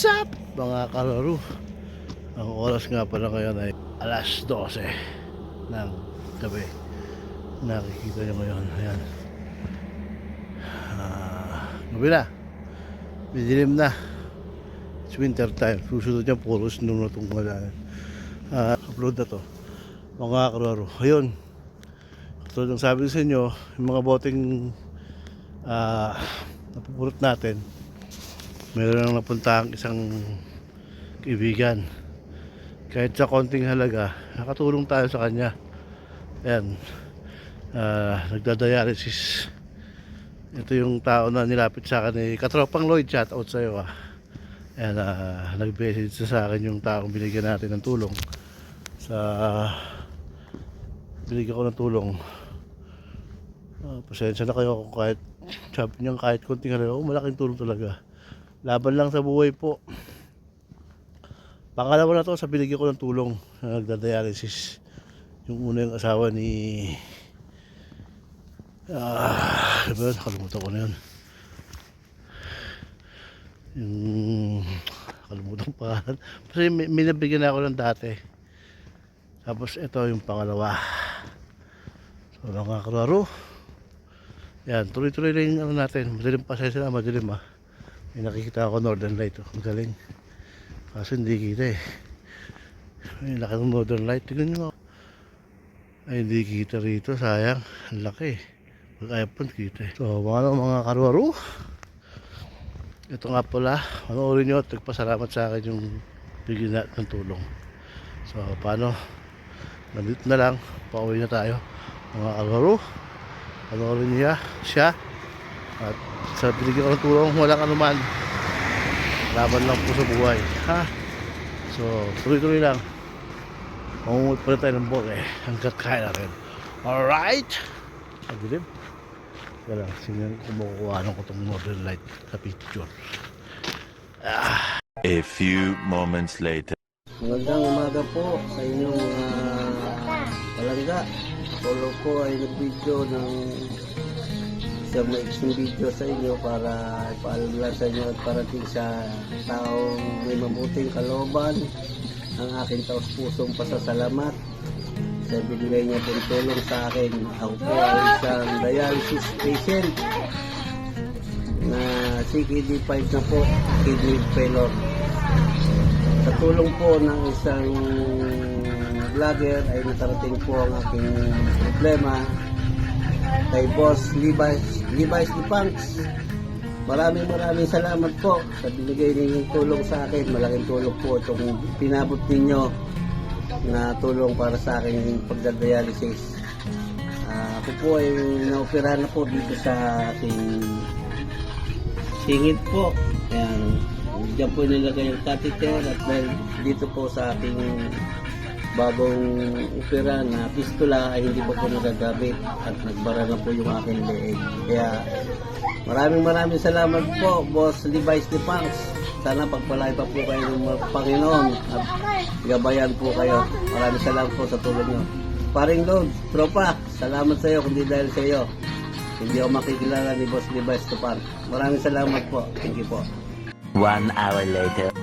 What's up mga kalaro? Ang oras nga pala ngayon ay alas 12 ng gabi. Nakikita nyo ngayon. Ayan. Ah, gabi na. Bidilim na. It's winter time. Susunod niya puro snow na itong mga Ah, upload na to. Mga kalaro. Ayun. Katulad ng sabi ko sa inyo, yung mga boteng ah, napupulot natin, meron lang napunta ang isang kaibigan. Kahit sa konting halaga, nakatulong tayo sa kanya. Ayan, ah, nagdadialysis. Ito yung tao na nilapit sa akin ni Katropang Lloyd, shout out sa'yo ah. Ayan, ah, nag-message sa akin yung taong binigyan natin ng tulong. Sa binigyan ko ng tulong. Ah, pasensya na kayo kahit sabi niya kahit konting halaga, oh, malaking tulong talaga. Laban lang sa buhay po. Pangalawa na to sa binigyan ko ng tulong na nagdadialysis. Yung una yung asawa ni... Ah, ba yun? Nakalimutan ko na yun. Yung... Nakalimutan pangalan. Kasi may, may nabigyan na ako ng dati. Tapos ito yung pangalawa. So, mga kalaro. Yan, tuloy-tuloy lang yung ano natin. Madilim pa sila, madilim ah. May nakikita ako Northern Light. Oh. Ang galing. Kaso hindi kita eh. May laki ng Northern Light. Tignan nyo. Ay, hindi kita rito. Sayang. Ang laki. Pag iPhone kita eh. So, mga, mga karuaro. Ito nga pala. Panoorin nyo at nagpasalamat sa akin yung bigyan natin ng tulong. So, paano? Nandito na lang. Pauwi na tayo. Mga karuaro. Panoorin niya siya. At sa binigyan ko ng tulong, walang anuman. Laban lang po sa buhay. Ha? So, tuloy-tuloy lang. Mamumut pa rin tayo ng bol eh. Hanggat kaya natin. Alright? Pagdilim. Kaya lang, sino kumukuha ko itong modern light sa picture. A few moments later. Magandang umaga po sa inyong mga palangga. Polo po ay nag-video ng isang maiksing video sa inyo para ipaalam lang sa inyo at parating sa taong may mabuting kalooban ang aking taos pusong pasasalamat sa binigay niya pong tulong sa akin. Ako po ay isang dialysis patient na CKD5 na po, kidney failure. Sa tulong po ng isang vlogger ay nakarating po ang aking problema kay Boss Levi's, Levi's Lipanks. Maraming maraming salamat po sa binigay ninyong tulong sa akin. Malaking tulong po itong pinabot ninyo na tulong para sa aking pagdadialysis. Ah, ako po ay naoperahan na po dito sa aking singit po. Ayan. Diyan po nilagay yung catheter at dito po sa ating bagong opera na pistula ay hindi pa po nagagamit at nagbara na po yung aking leeg. Kaya maraming maraming salamat po, Boss Levi's Depangs. Sana pagpalay pa po kayo ng Panginoon at gabayan po kayo. Maraming salamat po sa tulong nyo. Paring Lord, tropa, salamat sa iyo kundi dahil sa iyo. Hindi ako makikilala ni Boss Levi's Depangs. Maraming salamat po. Thank you po. One hour later.